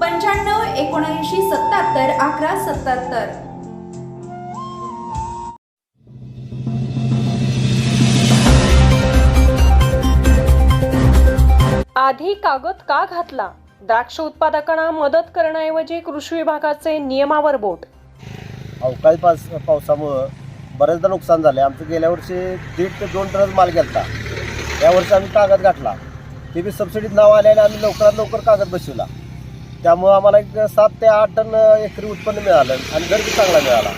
पंच्याण्णव एकोणऐंशी सत्याहत्तर अकरा सत्याहत्तर. आधी कागद का घातला? द्राक्ष उत्पादकांना मदत करण्याऐवजी कृषी विभागाचे नियमावर बोट. अवकाळी पास पावसामुळं बरेचदा नुकसान झाले आमचं गेल्या वर्षी दीड ते दोन टनच माल गेलता. यावर्षी आम्ही कागद गाठला ते बी सबसिडीत नाव आल्याने आम्ही लवकरात लवकर कागद बसविला. त्यामुळं आम्हाला एक सात ते आठ टन एकरी उत्पन्न मिळालं आणि दर चांगला मिळाला.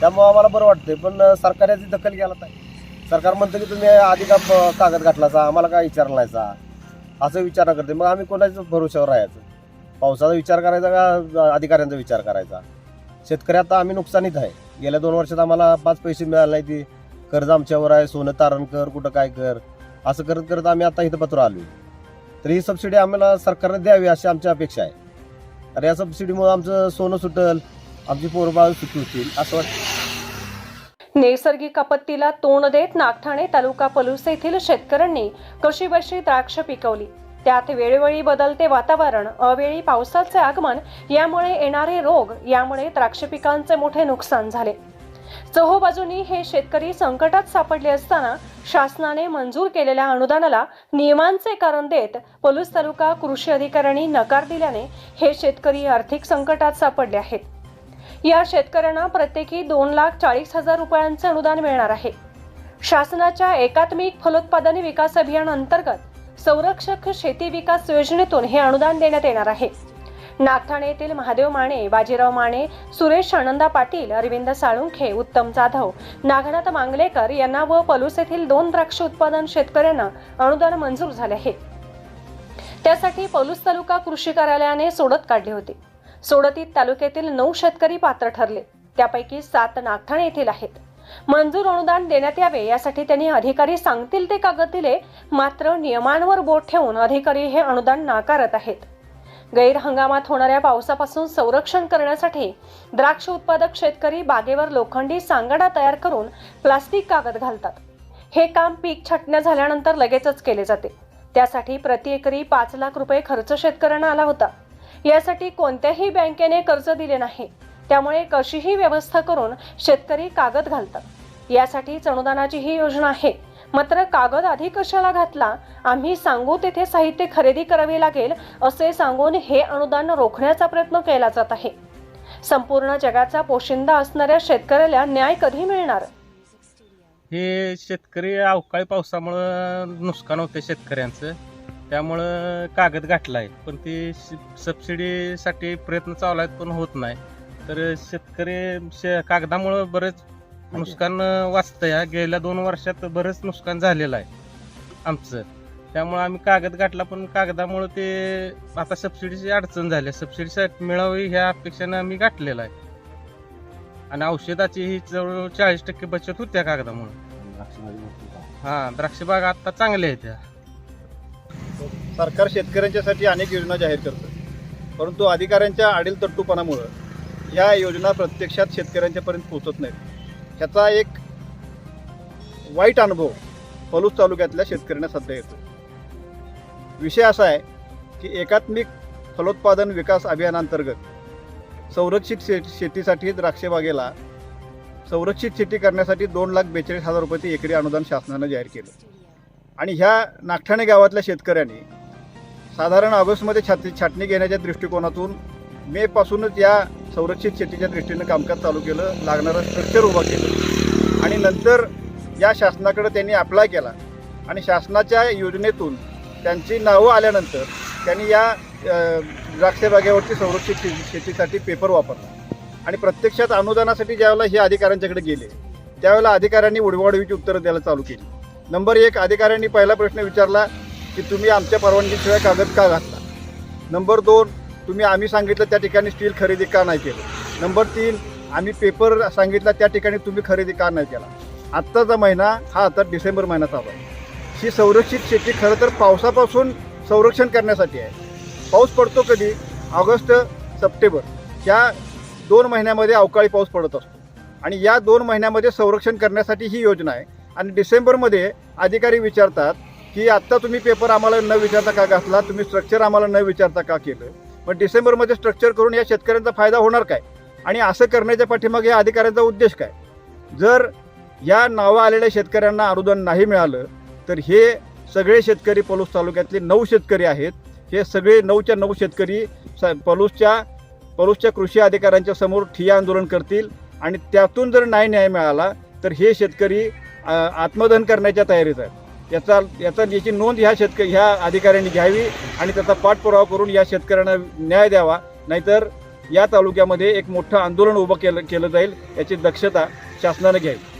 त्यामुळं आम्हाला बरं वाटतंय पण सरकार याची दखल घ्यायला पाहिजे. सरकार म्हणतं की तुम्ही आधी का कागद घातलाचा आम्हाला काय विचार नाहीचा असं विचार न करते मग आम्ही कोणाच्या भरोश्यावर राहायचं? पावसाचा विचार करायचा का अधिकाऱ्यांचा विचार करायचा? शेतकरी आता आम्ही नुकसानीत आहे. गेल्या दोन वर्षात आम्हाला पाच पैसे मिळाले नाही ती कर्ज आमच्यावर आहे सोनं तारण कर कुठं काय कर असं करत करत आम्ही आता इथं पत्र आलो तर ही सबसिडी आम्हाला सरकारने द्यावी अशी आमची अपेक्षा आहे. तर या सबसिडीमुळे आमचं सोनं सुटल. आमची पोरबाळ सुखी होतील असं वाटतं. नैसर्गिक आपत्तीला तोंड देत नागठाणे तालुका पलुस येथील शेतकऱ्यांनी कशीबशी द्राक्ष पिकवली. त्यात वेळोवेळी बदलते वातावरण अवेळी पावसाचे आगमन यामुळे येणारे रोग यामुळे द्राक्ष पिकांचे मोठे नुकसान झाले. चोहोबाजूनी हे शेतकरी संकटात सापडले असताना शासनाने मंजूर केलेल्या अनुदानाला नियमांचे कारण देत पलूस तालुका कृषी अधिकाऱ्यांनी नकार दिल्याने हे शेतकरी आर्थिक संकटात सापडले आहेत. या शेतकऱ्यांना प्रत्येकी दोन लाख चाळीस हजार रुपयांचे अनुदान मिळणार आहे. शासनाच्या एकात्मिक फलोत्पादन विकास अभियान अंतर्गत संरक्षक शेती विकास योजनेतून हे अनुदान देण्यात येणार आहे. नागठाणे येथील महादेव माने बाजीराव माने सुरेश आनंदा पाटील अरविंद साळुंखे उत्तम जाधव नागनाथ मांगलेकर यांना व पलूस येथील दोन द्राक्ष उत्पादन शेतकऱ्यांना अनुदान मंजूर झाले आहे. त्यासाठी पलूस तालुका कृषी कार्यालयाने सोडत काढली होती. सोडतीत तालुक्यातील नऊ शेतकरी पात्र ठरले. त्यापैकी सात नागठाणे येथील आहेत. मंजूर अनुदान देण्यात यावे यासाठी त्यांनी अधिकारी सांगतील ते कागद दिले? मात्र नियमांवर बोट ठेवून अधिकारी हे अनुदान नाकारत आहेत. गैर हंगामात होणाऱ्या पावसापासून संरक्षण करण्यासाठी द्राक्ष उत्पादक शेतकरी बागेवर लोखंडी सांगाडा तयार करून प्लास्टिक कागद घालतात. हे काम पीक छाटण्या झाल्यानंतर लगेचच केले जाते. त्यासाठी प्रति एकरी पाच लाख रुपये खर्च शेतकऱ्यांना आला होता. यासाठी कोणत्याही बँकेने कर्ज दिले नाही. त्यामुळे कशीही व्यवस्था करून शेतकरी कागद घालतात. यासाठीच अनुदानाची ही योजना आहे. मात्र कागद आधी कशाला घातला? आम्ही सांगू तेथे साहित्य खरेदी करावे लागेल असे सांगून हे अनुदान रोखण्याचा प्रयत्न केला जात आहे. संपूर्ण जगाचा पोशिंदा असणाऱ्या शेतकऱ्याला न्याय कधी मिळणार? हे शेतकरी अवकाळी पावसामुळं नुकसान होते शेतकऱ्यांचं. त्यामुळं कागद गाठला आहे पण ती सबसिडीसाठी प्रयत्न चालू आहेत पण होत नाही. तर शेतकरी शे कागदामुळं बरेच नुकसान वाचतं या गेल्या दोन वर्षात बरंच नुकसान झालेलं आहे आमचं. त्यामुळं आम्ही कागद गाठला पण कागदामुळं ते आता सबसिडीची अडचण झाली. सबसिडीसाठी मिळावी ह्या अपेक्षेनं आम्ही गाठलेलं आहे. आणि औषधाची ही जवळजवळ चाळीस टक्के बचत होती त्या कागदामुळे. हा द्राक्ष बाग आता चांगल्या आहेत. त्या सरकार शेतकऱ्यांच्यासाठी अनेक योजना जाहीर करतं. परंतु अधिकाऱ्यांच्या आडील तट्टूपणामुळं या योजना प्रत्यक्षात शेतकऱ्यांच्यापर्यंत पोहोचत नाहीत. ह्याचा एक वाईट अनुभव पलूस तालुक्यातल्या शेतकऱ्यांना सध्या येतो. विषय असा आहे की एकात्मिक फलोत्पादन विकास अभियानांतर्गत संरक्षित शे शेतीसाठी द्राक्षबागेला संरक्षित शेती करण्यासाठी दोन लाख बेचाळीस हजार रुपये एकरी अनुदान शासनानं जाहीर केलं. आणि ह्या नागठाणे गावातल्या शेतकऱ्यांनी साधारण ऑगस्टमध्ये छाती छाटणी घेण्याच्या दृष्टिकोनातून मेपासूनच या संरक्षित शेतीच्या दृष्टीनं कामकाज चालू केलं लागणारं स्ट्रक्चर उभं केलं. आणि नंतर या शासनाकडे त्यांनी अप्लाय केला. आणि शासनाच्या योजनेतून त्यांची नावं आल्यानंतर त्यांनी या द्राक्ष द्राक्षबागेवरती संरक्षित शेती शेतीसाठी पेपर वापरला. आणि प्रत्यक्षात अनुदानासाठी ज्यावेळेला हे अधिकाऱ्यांच्याकडे गेले त्यावेळेला अधिकाऱ्यांनी उडवाडवीची उत्तरं द्यायला चालू केली. नंबर एक अधिकाऱ्यांनी पहिला प्रश्न विचारला की तुम्ही आमच्या परवानगीशिवाय कागद का घातला? नंबर दोन तुम्ही आम्ही सांगितलं त्या ठिकाणी स्टील खरेदी का नाही केलं? नंबर तीन आम्ही पेपर सांगितला त्या ठिकाणी तुम्ही खरेदी का नाही केला? आत्ताचा महिना हा आता डिसेंबर महिना चालू आहे. ही संरक्षित शेती खरं तर पावसापासून संरक्षण करण्यासाठी आहे. पाऊस पडतो कधी? August September. या दोन महिन्यामध्ये अवकाळी पाऊस पडत असतो. आणि या दोन महिन्यामध्ये संरक्षण करण्यासाठी ही योजना आहे. आणि डिसेंबरमध्ये अधिकारी विचारतात की आत्ता तुम्ही पेपर आम्हाला न विचारता का घातला? तुम्ही स्ट्रक्चर आम्हाला न विचारता का केलं? मग डिसेंबरमध्ये स्ट्रक्चर करून या शेतकऱ्यांचा फायदा होणार काय? आणि असं करण्याच्या पाठीमागे या अधिकाऱ्यांचा उद्देश काय? जर या नावं आलेल्या शेतकऱ्यांना अनुदान नाही मिळालं तर हे सगळे शेतकरी पलूस तालुक्यातले नऊ शेतकरी आहेत. हे सगळे नऊच्या नऊ शेतकरी स पलूसच्या पलूसच्या कृषी अधिकाऱ्यांच्या समोर ठिय्या आंदोलन करतील आणि त्यातून जर नाही न्याय मिळाला तर हे शेतकरी आत्मदहन करण्याच्या तयारीत आहेत. याचा याचा याची नोंद ह्या शेतकरी ह्या अधिकाऱ्यांनी घ्यावी आणि त्याचा पाठपुरावा करून या शेतकऱ्यांना न्याय द्यावा. नाहीतर या तालुक्यामध्ये एक मोठं आंदोलन उभं केलं केलं जाईल याची दक्षता शासनानं घ्यावी.